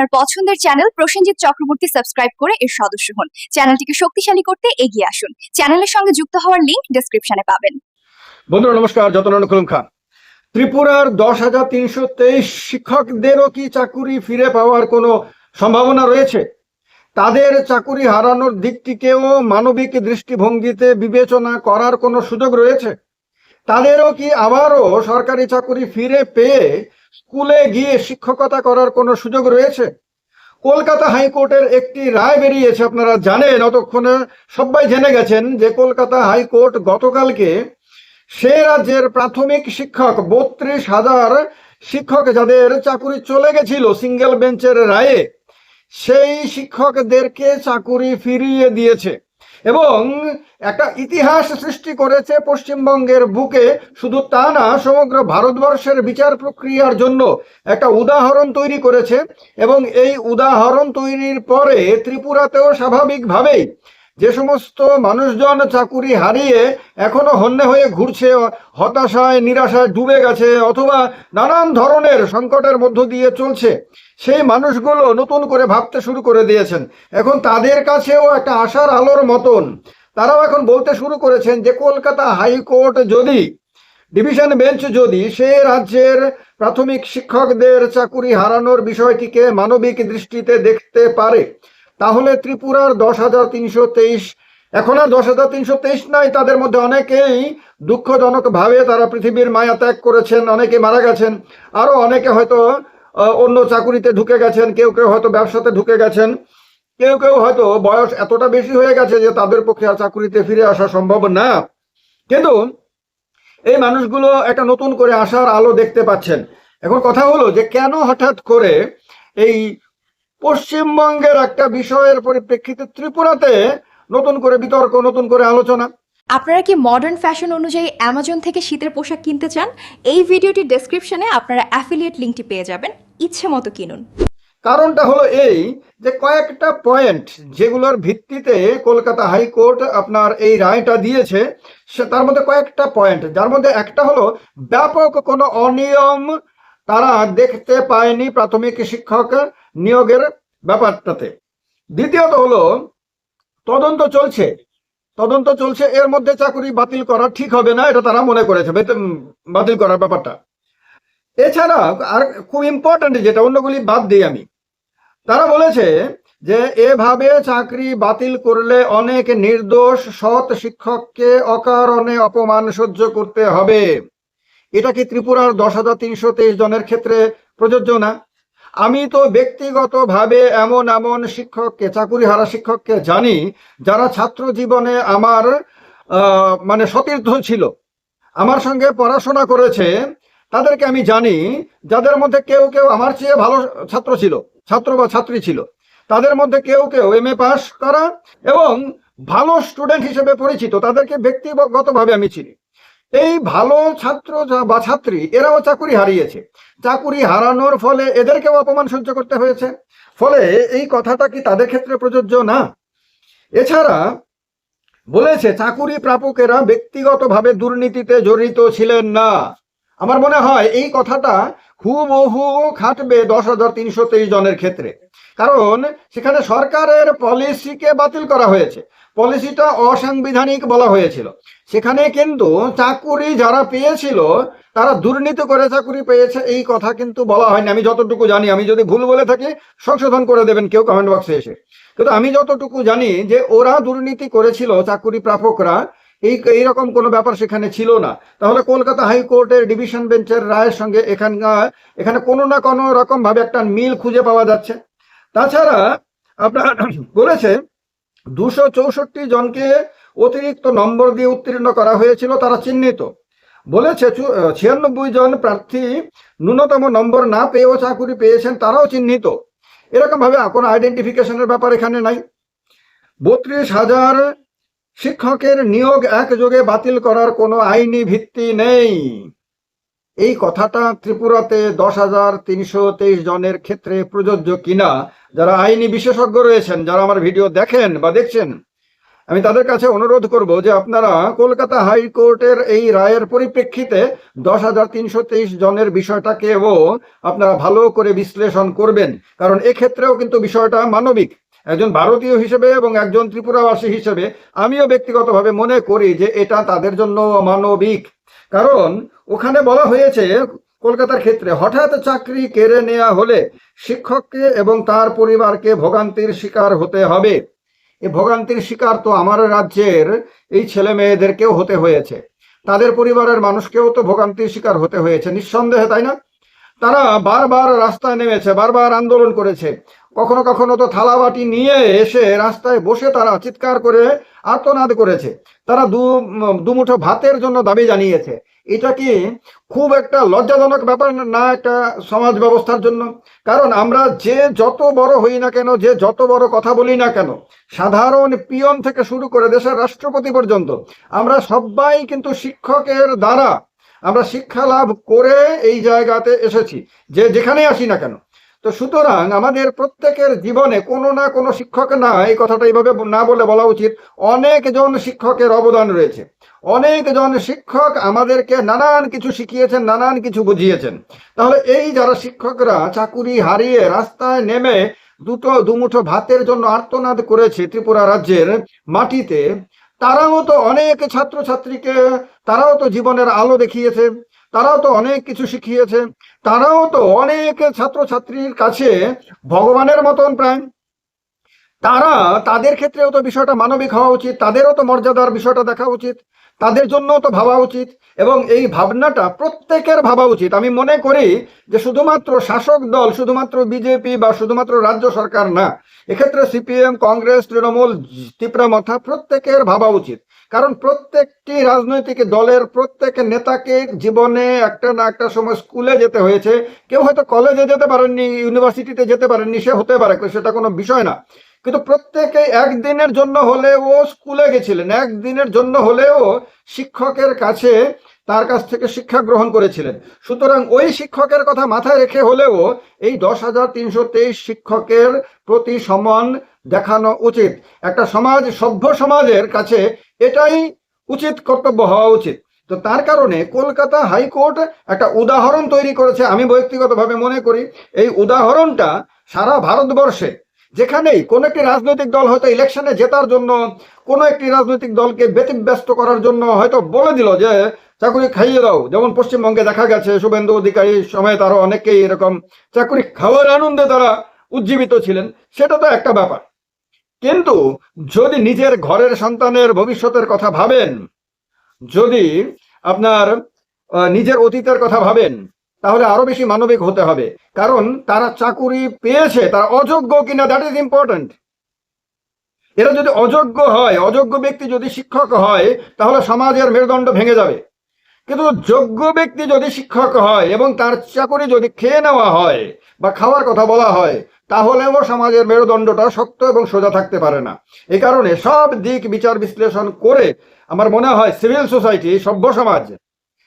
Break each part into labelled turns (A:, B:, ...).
A: আপনার পছন্দের channel Prosenjit Chakraborty subscribe করে এর সদস্য হন। চ্যানেলটিকে শক্তিশালী করতে এগিয়ে আসুন। চ্যানেলের সঙ্গে যুক্ত হওয়ার লিংক ডেসক্রিপশনে পাবেন।
B: বন্ধুরা, নমস্কার যতন খুলুম খান। ত্রিপুরার দশ হাজার তিনশো তেইশ শিক্ষকদেরও কি চাকুরি ফিরে পাওয়ার কোনো সম্ভাবনা রয়েছে? তাদের চাকুরি হারানোর দিকটিকেও মানবিক দৃষ্টিভঙ্গিতে বিবেচনা করার কোনো সুযোগ রয়েছে? তাদেরও কি আবারও সরকারি চাকুরি ফিরে পেয়ে স্কুলে গিয়ে শিক্ষকতা করার কোনো সুযোগ রয়েছে? কলকাতা হাইকোর্টের একটি রায় বেরিয়েছে, আপনারা জানেন, অতক্ষণে সবাই জেনে গেছেন যে কলকাতা হাইকোর্ট গতকালকে সে রাজ্যের প্রাথমিক শিক্ষক, বত্রিশ হাজার শিক্ষক যাদের চাকুরি চলে গেছিল সিঙ্গেল বেঞ্চের রায়ে, সেই শিক্ষকদেরকে চাকুরি ফিরিয়ে দিয়েছে। এবং একটা ইতিহাস সৃষ্টি করেছে পশ্চিমবঙ্গের বুকে। শুধু তা না, সমগ্র ভারতবর্ষের বিচার প্রক্রিয়ার জন্য একটা উদাহরণ তৈরি করেছে। এবং এই উদাহরণ তৈরির পরে ত্রিপুরাতেও স্বাভাবিকভাবেই যে সমস্ত মানুষজন চাকুরি হারিয়ে এখনও হন্যে হয়ে ঘুরছে, হতাশায়, নিরাশায় ডুবে গেছে, অথবা নানান ধরনের সংকটের মধ্য দিয়ে চলছে, সেই মানুষগুলো নতুন করে ভাবতে শুরু করে দিয়েছেন। এখন তাদের কাছেও একটা আশার আলোর মতন। তারাও এখন বলতে শুরু করেছেন যে, কলকাতা হাইকোর্ট যদি, ডিভিশন বেঞ্চ যদি সে রাজ্যের প্রাথমিক শিক্ষকদের চাকুরি হারানোর বিষয়টিকে মানবিক দৃষ্টিতে দেখতে পারে তাহলে ত্রিপুরার দশ হাজার তিনশো তেইশ, এখন আর দশ হাজার তিনশো তেইশ নাই, তাদের মধ্যে অনেকেই দুঃখজনকভাবে তারা পৃথিবীর মায়া ত্যাগ করেছেন, অনেকে মারা গেছেন আরও অনেকে হয়তো অন্য চাকুরিতে ঢুকে গেছেন, কেউ কেউ হয়তো ব্যবসাতে ঢুকে গেছেন, কেউ কেউ হয়তো বয়স এতটা বেশি হয়ে গেছে যে তাদের পক্ষে আর চাকুরিতে ফিরে আসা সম্ভব না। কিন্তু এই মানুষগুলো একটা নতুন করে আসার আলো দেখতে পাচ্ছেন। এখন কথা হলো যে কেন হঠাৎ করে এই পশ্চিমবঙ্গের একটা বিষয়ের পরিপ্রেক্ষিতে ত্রিপুরাতে নতুন করে বিতর্ক নতুন করে আলোচনা।
C: আপনারা কি মডার্ন ফ্যাশন অনুযায়ী অ্যামাজন থেকে শীতের পোশাক কিনতে চান? এই ভিডিওটির ডেসক্রিপশনে আপনারা অ্যাফিলিয়েট লিঙ্কটি পেয়ে যাবেন। ইচ্ছে মতো কিনুন।
B: কারণটা হলো এই যে কয়েকটা পয়েন্ট যেগুলোর ভিত্তিতে কলকাতা হাইকোর্ট আপনার এই রায়টা দিয়েছে সে তার মধ্যে কয়েকটা পয়েন্ট যার মধ্যে একটা হলো ব্যাপক কোনো অনিয়ম তারা দেখতে পায়নি প্রাথমিক শিক্ষক নিয়োগের ব্যাপারটাতে। দ্বিতীয়ত হলো, তদন্ত চলছে। তদন্ত চলছে, এর মধ্যে চাকরি বাতিল করা ঠিক হবে না, এটা তারা মনে করেছে বাতিল করার ব্যাপারটা। এছাড়া আর খুব ইম্পর্ট্যান্ট যেটা, অন্যগুলি বাদ দিই আমি। তারা বলেছে যে, এভাবে চাকরি বাতিল করলে অনেক নির্দোষ, সৎ শিক্ষককে অকারণে অপমান সহ্য করতে হবে। এটা কি ত্রিপুরার দশ হাজার তিনশো তেইশ জনের ক্ষেত্রে প্রযোজ্য না? আমি তো ব্যক্তিগতভাবে এমন এমন শিক্ষককে চাকুরি হারা শিক্ষককে জানি যারা ছাত্র জীবনে আমার মানে সতীর্থ ছিল। আমার সঙ্গে পড়াশোনা করেছে, তাদেরকে আমি জানি যাদের মধ্যে কেউ কেউ আমার চেয়ে ভালো ছাত্র ছিল, ছাত্র বা ছাত্রী ছিল। তাদের মধ্যে কেউ কেউ এম এ পাস করা এবং ভালো স্টুডেন্ট হিসেবে পরিচিত, তাদেরকে ব্যক্তিগতভাবে আমি চিনি। এই ভালো ছাত্র বা ছাত্রী, এরাও চাকুরি হারিয়েছে। চাকুরি হারানোর ফলে এদেরকেও অপমান সহ্য করতে হয়েছে। ফলে এই কথাটা কি তাদের ক্ষেত্রে প্রযোজ্য না? এছাড়া বলেছে, চাকুরি প্রাপকেরা ব্যক্তিগতভাবে দুর্নীতিতে জড়িত ছিলেন না। আমার মনে হয় এই কথাটা হুবহু খাটবে দশ হাজার তিনশো তেইশ জনের ক্ষেত্রে। কারণ সেখানে সরকারের পলিসিকে বাতিল করা হয়েছে। পলিসিটা অসাংবিধানিক বলা হয়েছিল। সেখানে কিন্তু চাকুরি যারা পেয়েছিল, তারা দুর্নীতি করে চাকুরি পেয়েছে, এই কথা কিন্তু বলা হয়নি। আমি যতটুকু জানি, আমি যদি ভুল বলে থাকি, সংশোধন করে দেবেন কেউ কমেন্ট বক্সে এসে। কিন্তু আমি যতটুকু জানি যে ওরা দুর্নীতি করেছিল চাকুরি প্রাপকরা এই এইরকম কোনো ব্যাপার সেখানে ছিল না। তাহলে কলকাতা হাইকোর্টের ডিভিশন বেঞ্চের রায়ের সঙ্গে এখানকার, এখানে কোনো না কোনো রকম ভাবে একটা মিল খুঁজে পাওয়া যাচ্ছে। তাছাড়া আপনার বলেছে, দুশো চৌষট্টি জনকে অতিরিক্ত নম্বর দিয়ে উত্তীর্ণ করা হয়েছিল, তারা চিহ্নিত। বলেছে ছিয়ানব্বই জন প্রার্থী ন্যূনতম নম্বর না পেয়েও চাকুরি পেয়েছেন, তারাও চিহ্নিত। এরকম ভাবে কোনো আইডেন্টিফিকেশনের ব্যাপার এখানে নাই। বত্রিশ হাজার শিক্ষকের নিয়োগ একযোগে বাতিল করার কোনো আইনি ভিত্তি নেই। এই কথাটা ত্রিপুরাতে দশ হাজার তিনশো তেইশ জনের ক্ষেত্রে প্রযোজ্য কিনা, যারা আইনি বিশেষজ্ঞ রয়েছেন, যারা আমার ভিডিও দেখেন বা দেখছেন, আমি তাদের কাছে অনুরোধ করব যে আপনারা কলকাতা হাইকোর্টের এই রায়ের পরিপ্রেক্ষিতে দশ হাজার তিনশো তেইশ জনের বিষয়টাকেও আপনারা ভালো করে বিশ্লেষণ করবেন, কারণ এক্ষেত্রেও কিন্তু বিষয়টা মানবিক। একজন ভারতীয় হিসেবে এবং একজন ত্রিপুরাবাসী হিসেবে আমিও ব্যক্তিগতভাবে মনে করি যে এটা তাদের জন্য মানবিক কারণ ওখানে বলা হয়েছে কলকাতার ক্ষেত্রে হঠাৎ চাকরি কেড়ে নেওয়া হলে শিক্ষককে এবং তার পরিবারকে ভোগান্তির শিকার হতে হবে। এই ভোগান্তির শিকার তো আমার রাজ্যের এই ছেলে মেয়েদেরকেও হতে হয়েছে। তাদের পরিবারের মানুষকেও তো ভোগান্তির শিকার হতে হয়েছে। নিঃসন্দেহে, তাই না? তারা বারবার রাস্তায় নেমেছে, বারবার আন্দোলন করেছে। কখনো কখনো তো থালাবাটি নিয়ে এসে রাস্তায় বসে তারা চিৎকার করে আর্তনাদ করেছে। তারা দু, দুমুঠো ভাতের জন্য দাবি জানিয়েছে। এটা কি খুব একটা লজ্জাজনক ব্যাপার না একটা সমাজ ব্যবস্থার জন্য? কারণ আমরা যে যত বড় হই না কেন, যে যত বড় কথা বলি না কেন, সাধারণ পিয়ন থেকে শুরু করে দেশের রাষ্ট্রপতি পর্যন্ত, আমরা সবাই কিন্তু শিক্ষকের দ্বারা আমরা শিক্ষা লাভ করে এই জায়গাতে এসেছি, যে যেখানে আসি না কেন। তো সুতরাং আমাদের প্রত্যেকের জীবনে কোনো না কোনো শিক্ষক না, এই কথাটা এইভাবে না বলে বলা উচিত, অনেকজন শিক্ষকের অবদান রয়েছে। অনেকজন শিক্ষক আমাদেরকে নানান কিছু শিখিয়েছেন, নানান কিছু বুঝিয়েছেন। তাহলে এই যারা শিক্ষকরা চাকুরি হারিয়ে রাস্তায় নেমে দুটো দুমুঠো ভাতের জন্য আর্তনাদ করেছে ত্রিপুরা রাজ্যের মাটিতে তারাও তো অনেক ছাত্রছাত্রীকে, তারাও তো জীবনের আলো দেখিয়েছে, তারাও তো অনেক কিছু শিখিয়েছে, তারাও তো অনেক ছাত্রছাত্রীর কাছে ভগবানের মতন প্রায় তারা তাদের ক্ষেত্রেও তো বিষয়টা মানবিক হওয়া উচিত, তাদেরও তো মর্যাদার বিষয়টা দেখা উচিত। তাদের জন্য তো ভাবা উচিত এবং এই ভাবনাটা প্রত্যেকের ভাবা উচিত। আমি মনে করি যে শুধুমাত্র শাসক দল, শুধুমাত্র বিজেপি বা শুধুমাত্র রাজ্য সরকার না, এক্ষেত্রে সিপিএম, কংগ্রেস, তৃণমূল তীব্রমাথা প্রত্যেকের ভাবা উচিত। কারণ প্রত্যেকটি রাজনৈতিক দলের প্রত্যেক নেতাকে জীবনে একটা না একটা সময় স্কুলে যেতে হয়েছে। কেউ হয়তো কলেজে যেতে পারেননি, ইউনিভার্সিটিতে যেতে পারেননি, সে হতে পারে সেটা কোনো বিষয় না। কিন্তু প্রত্যেকে একদিনের জন্য হলেও স্কুলে গেছিলেন, একদিনের জন্য হলেও শিক্ষকের কাছে তার কাছ থেকে শিক্ষা গ্রহণ করেছিলেন। সুতরাং ওই শিক্ষকের কথা মাথায় রেখে হলেও এই দশ হাজার তিনশো তেইশ শিক্ষকের প্রতি সমান দেখানো উচিত। একটা সমাজ, সভ্য সমাজের কাছে এটাই উচিত কর্তব্য হওয়া উচিত। তো তার কারণে কলকাতা হাইকোর্ট একটা উদাহরণ তৈরি করেছে, আমি ব্যক্তিগতভাবে মনে করি। এই উদাহরণটা সারা ভারতবর্ষে, যেখানেই কোনো একটি রাজনৈতিক দল হয়তো ইলেকশনে জেতার জন্য, কোনো একটি রাজনৈতিক দলকে ব্যতিব্যস্ত করার জন্য হয়তো বলে দিল যে, চাকরি খাইয়ে দাও। যেমন পশ্চিমবঙ্গে দেখা গেছে, শুভেন্দু অধিকারী সময় তারও অনেকেই এরকম চাকরি খাওয়ার আনন্দে তারা উজ্জীবিত ছিলেন। সেটা তো একটা ব্যাপার। কিন্তু যদি নিজের ঘরের সন্তানের ভবিষ্যতের কথা ভাবেন, যদি আপনার নিজের অতীতের কথা ভাবেন, তাহলে আরও বেশি মানবিক হতে হবে। কারণ তারা চাকুরি পেয়েছে, তারা অযোগ্য কিনা দ্যাট ইজ ইম্পর্টেন্ট এরা যদি অযোগ্য হয়, অযোগ্য ব্যক্তি যদি শিক্ষক হয়, তাহলে সমাজের মেরুদণ্ড ভেঙে যাবে। কিন্তু যোগ্য ব্যক্তি যদি শিক্ষক হয় এবং তার চাকরি যদি খেয়ে নেওয়া হয় বা খাওয়ার কথা বলা হয়, তাহলেও সমাজের মেরুদণ্ডটা শক্ত এবং সোজা থাকতে পারে না। এ কারণে সব দিক বিচার বিশ্লেষণ করে আমার মনে হয় সিভিল সোসাইটি, সভ্য সমাজ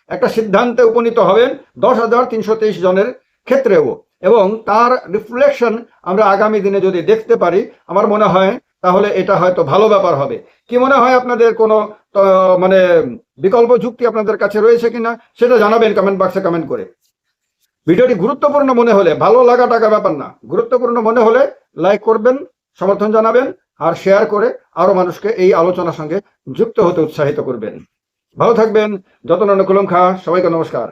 B: একটা সিদ্ধান্তে উপনীত হবেন দশ হাজার তিনশো তেইশ জনের ক্ষেত্রেও। এবং তার রিফ্লেকশন আমরা আগামী দিনে যদি দেখতে পারি, আমার মনে হয় তাহলে এটা হয়তো ভালো ব্যাপার হবে। কি মনে হয় আপনাদের কোনো মানে বিকল্প যুক্তি আপনাদের কাছে রয়েছে কিনা, সেটা জানাবেন কমেন্ট বক্সে কমেন্ট করে। ভিডিওটি গুরুত্বপূর্ণ মনে হলে, ভালো লাগা টাকা ব্যাপার না। গুরুত্বপূর্ণ মনে হলে লাইক করবেন, সমর্থন জানাবেন আর শেয়ার করে আরও মানুষকে এই আলোচনার সঙ্গে যুক্ত হতে উৎসাহিত করবেন। ভালো থাকবেন। যতন অনুকুলম খা। সবাইকে নমস্কার।